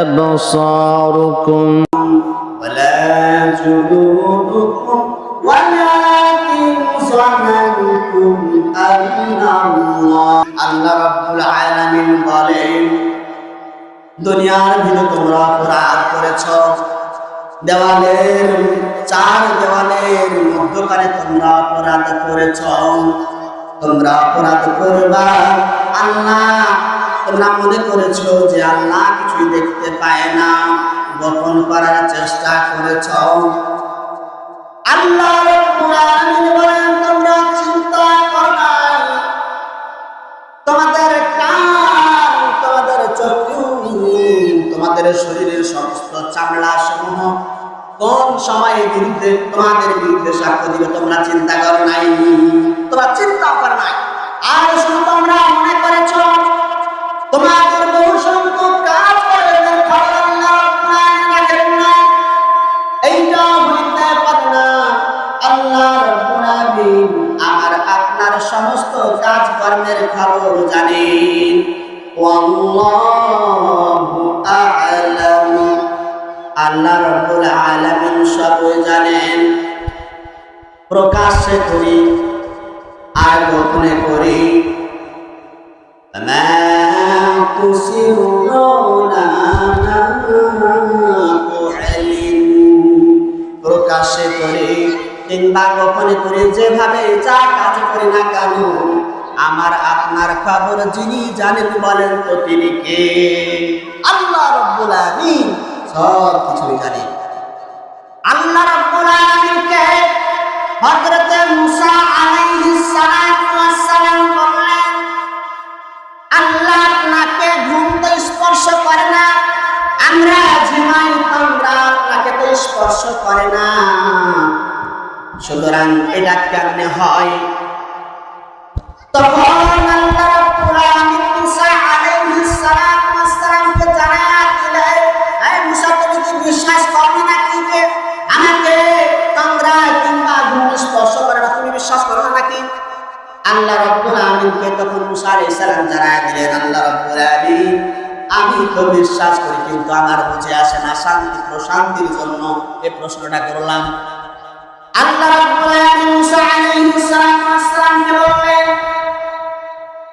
أبصاركم ولا جلودكم ولكن ظننتم أن الله আল্লাহ রাব্বুল আলামিন বলেন দুনিয়ার ভিতরে তোমরা অপরাধ করেছ দেওয়ালের চার দেওয়ালের মধ্যখানে তোমরা অপরাধ করেছ তোমরা অপরাধ করবা আল্লাহ তোমরা মনে করেছ যে আল্লাহ কিছুই দেখতে পায় না? গোপন করার চেষ্টা করেছ। আল্লাহ বলেন, তোমরা চিন্তা করো তোমাদের কান, তোমাদের চক্ষু তোমাদের শরীরের সমস্ত চামড়া সমূহ কোন সময়ের বিরুদ্ধে তোমাদের বিরুদ্ধে সাক্ষ্য দিবে? তোমরা চিন্তা করো নাই। তোমরা চিন্তা করো নাই। আর শুধু তোমরা মনে করেছ তোমাদের বহু সংখ্যক কাজ করে খবর আল্লাহ রাখেন না এইটা হইতে পারে আল্লাহ রাব্বুল আলামিন আমার আপনার সমস্ত কাজ কর্মের খবর জানেন। ওয়াল্লাহু আ'লাম। আল্লাহ রাব্বুল আলামিন সব জানেন। প্রকাশ্যে করি, আর গোপনে করি। সিরুনা প্রকাশে করে, কিংবা গোপনে করে যেভাবে যা কাজ করে না কেন, আমার আপনার খবর যিনি জানেন বলেন তো তিনি কে? আল্লাহ রব্বুল আমিন সব কিছুই জানেন। স্পর্শ করে না। সুতরাং এটা কেমনে হয়। তখন আল্লাহ রাব্বুল আলামিন মুসা আলাইহিস সালাতু ওয়াস সালামকে জানায়া দিলেন, এই মুসা, তুমি কি বিশ্বাস করবে নাকি যে আমাকে তোমরা কিংবা ঘুম স্পর্শ করে না? তুমি বিশ্বাস করো না নাকি? আল্লাহ রাব্বুল আলামিনকে তখন মুসা আলাইহিস সালাম জানায়া তো বিশ্বাস করি, কিন্তু আমার বুঝে আসে না শান্তি, প্রশান্তির জন্য এই প্রশ্নটা করলাম। আল্লাহ বললেন,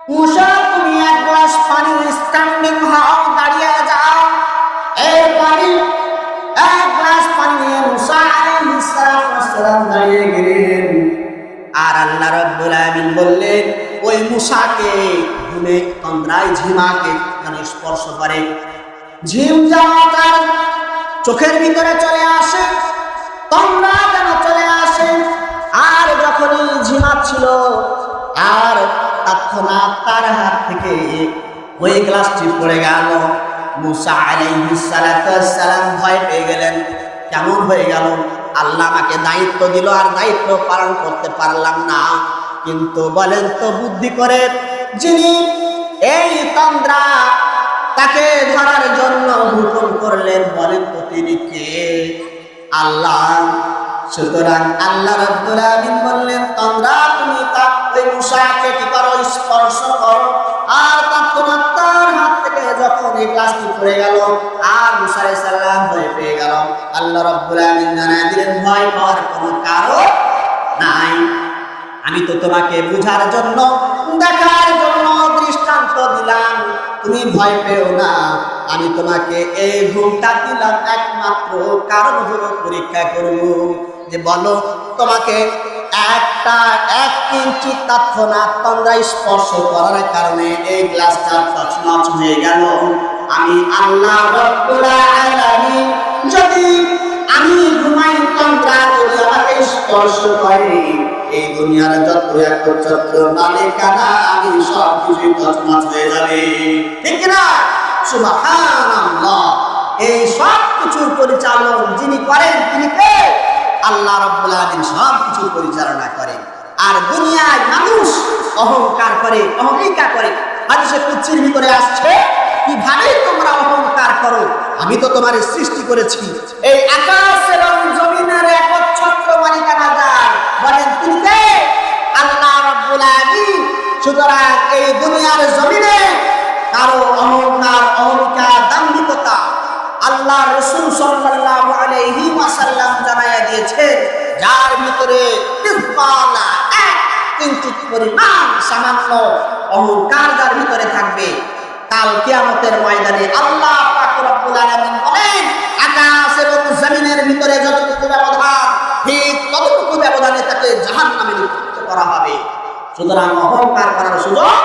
মুসা, তুমি এক গ্লাস পানি স্ট্যান্ডিং হও, দাঁড়িয়ে যাও। এই পানি, এক গ্লাস পানি নিয়ে মুসা আলাইহিস দাঁড়িয়ে গেলেন। আর আল্লাহ রাব্বুল আলামিন বললেন, ওই মুসাকে ঘুমে তন্দ্রায় ঝিমাকে যেন স্পর্শ করে। ঝিম যেন চোখের ভিতরে চলে আসে, তন্দ্রা যেন চলে আসে। আর যখনই ঝিমাচ্ছিল আর তৎক্ষণাৎ তার হাত থেকে ওই গ্লাসটি পড়ে গেল। মুসা ওয়াস সালাম ভয় পেয়ে গেলেন। কেমন হয়ে গেল? আল্লাহ আমাকে দায়িত্ব দিল, আর দায়িত্ব পালন করতে পারলাম না। কিন্তু বলেন তো, বুদ্ধি করে যিনি এই তন্দ্রা তাকে ধরার জন্য হুকুম করলেন বলেন তো আল্লাহ। সুতরাং আল্লাহ রাব্বুল আলামিন বললেন তোমরা তুমি তা ওই মুসাকে কি করো? স্পর্শ করো। আর তৎক্ষণাৎ তার হাত থেকে যখন এই গ্লাসটি পড়ে গেল, আর মুসা সালাম ভয় পেয়ে গেল। আল্লাহ রাব্বুল আলামিন জানায় দিলেন, ভয় পাওয়ার কোনো কারণ নাই। আমি তো তোমাকে বুঝার জন্য দেখার জন্য দৃষ্টান্ত দিলাম। তুমি ভয় পেও না। আমি তোমাকে এই ঘুমটা দিলাম একমাত্র কারণ হলো পরীক্ষা করব যে বলো, তোমাকে একটা এক ইঞ্চি তৎক্ষণাৎ তন্দ্রা স্পর্শ করার কারণে এই গ্লাসটা তছনছ হয়ে গেল। আমি আল্লাহ রব্বুল আলামিন, যদি আমি ঘুমাই তন্দ্রা যদি স্পর্শ করে, এই দুনিয়ার যত একচ্ছত্র মালিকানা, আমি সব কিছুই তছনছ হয়ে যাবে। ঠিক না? সুবহানাল্লাহ। এই সব কিছুর পরিচালন যিনি করেন, তিনি কে? আল্লাহ রাব্বুল আলামিন সব কিছু পরিচালনা করেন। আর দুনিয়ায় মানুষ অহংকার করে অহমিকা করে। হাদিসে কুচ্ছির ভিতরে আসছে, কীভাবে তোমরা অহংকার করো? আমি তো তোমার সৃষ্টি করেছি। এই আকাশ এবং জমিনের একচ্ছত্র মালিকানা যার বলেন তিনি কে আল্লাহ রাব্বুল আলামিন সুতরাং এই দুনিয়ার জমিনে কারও অহংকার অহমিকা দাম্ভিকতা আল্লাহ রসুল সাল্লাল্লাহু আলাইহি ওয়াসাল্লাম জানাইয়া দিয়েছেন, যার ভিতরে তিসবালা এক পরিমাণ সামান্য অহংকার যার ভিতরে থাকবে, কাল কিয়ামতের ময়দানে আল্লাহ পাক রব্বুল বলেন, আকাশ এবং জমিনের ভিতরে যতটুকু ব্যবধান, ঠিক ততটুকু ব্যবধানে তাকে জাহান্নামে হবে। সুতরাং অহংকার করার সুযোগ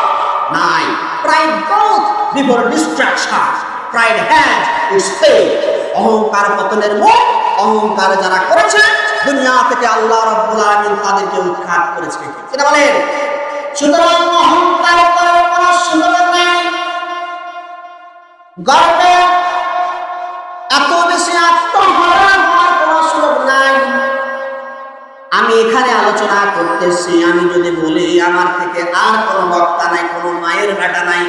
নাই। Pride growth before destruction pride has its fall অহংকার পতনের মুখ, অহংকার যারা করেছে, দুনিয়া থেকে আল্লাহ রাব্বুল আলামিন তাদেরকে উৎখাত করেছে। সেটা বলেন। সুতরাং অহংকার করার কোনো সুযোগ নাই। গর্বে আলোচনা আমি যদি বলি, আমার থেকে আর কোনো বক্তা নাই, কোনো মায়ের বেটা নাই।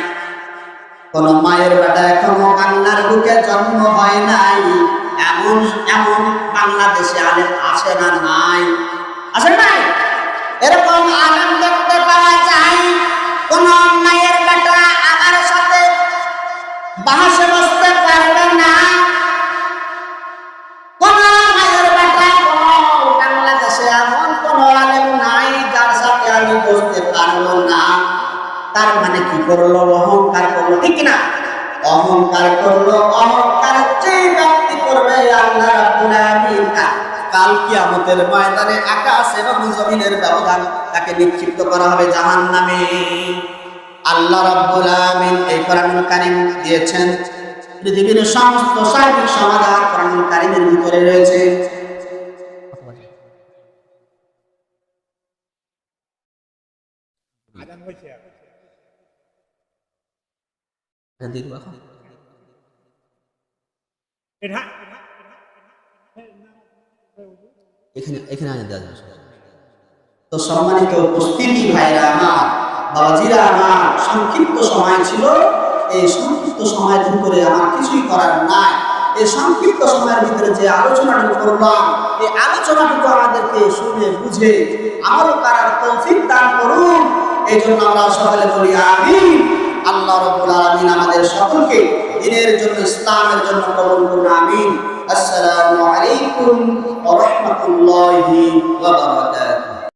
কোনো মায়ের বেটা এখনও কান্নার বুকে জন্ম হয় নাই। এমন এমন বাংলাদেশে আলেম আসে না নাই? আসে নাই? এরকম আলেম দেখতে পাওয়া যায়। তার মানে কি করল? অহংকার করল, ঠিক না অহংকার করল অহংকার যে ব্যক্তি করবে কাল ময়দানে আকাশ এবং জমিনের ব্যবধান তাকে নিক্ষিপ্ত করা হবে জাহান্নামে। আল্লাহ আলামিন এই কোরআনুল দিয়েছেন। পৃথিবীর সমস্ত সার্বিক সমাধান কোরআনুল কারীমের ভিতরে রয়েছে। হয়েছে। এটা এখানে এখানে আনে যাবে তো সম্মানিত উপস্থিতি ভাইরা আমার বাবাজিরা আমার সংক্ষিপ্ত সময় ছিল। এই সংক্ষিপ্ত সময়ের ভিতরে আমার কিছুই করার নাই। এই সংক্ষিপ্ত সময়ের ভিতরে যে আলোচনাটুকু করলাম এই আলোচনাটুকু আমাদেরকে শুনে বুঝে আমারও করার তৌফিক দান করুন। এই জন্য আমরা সকলে বলি আমিন। আল্লাহ রব্বুল আলামিন আমাদের সকলকে দিনের জন্য, ইসলামের জন্য কবুল করুন, আমিন। আসসালামু আলাইকুম ওয়া রাহমাতুল্লাহি ওয়া বারাকাতুহু।